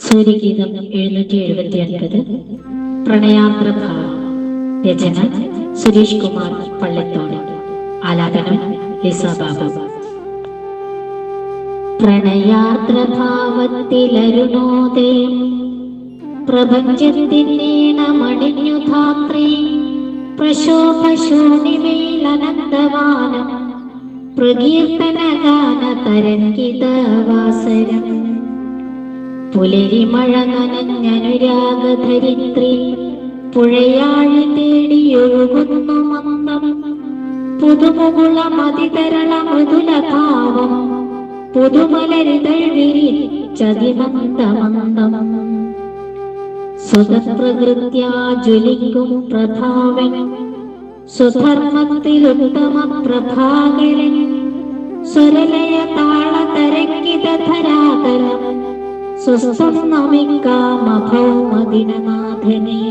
സൂര്യഗീതം എഴുന്നൂറ്റി എഴുപത്തി ഒൻപത് പ്രണയാന്ത്ര രചന സുരേഷ് കുമാർ പള്ളിത്തോട് ആലാപനം ലിസ ബാബു. പ്രണയാർദ്രഭാവത്തിലരുണോദയം. പ്രപഞ്ചത്തിനീണമണിഞ്ഞു ധാത്രി പ്രശോഭശൂണിമേലനന്ദവാനം പ്രകീർത്തനഗാന തരംഗിതവാസരം പുലരിമഴ നനഞ്ഞനുരാഗധരിത്രി പുഴയാഴി തേടിയൊഴുകുന്നു മന്ദം. പുതുമുകുള മതിതരള മൃദുലഭാവം. പുതുമലരിതൾ ചതിമന്ദമന്ദം സുതപ്രകൃത്യാ ജ്വലിക്കും പ്രഭാവൻ സുധർമ്മത്തിലുത്തമ പ്രഭാകരൻ. സ്വരലയ താള തരംഗിതധരാതലം സ്വസ്ഥം നമിക്കാമഭൗമദിനനാഥനേ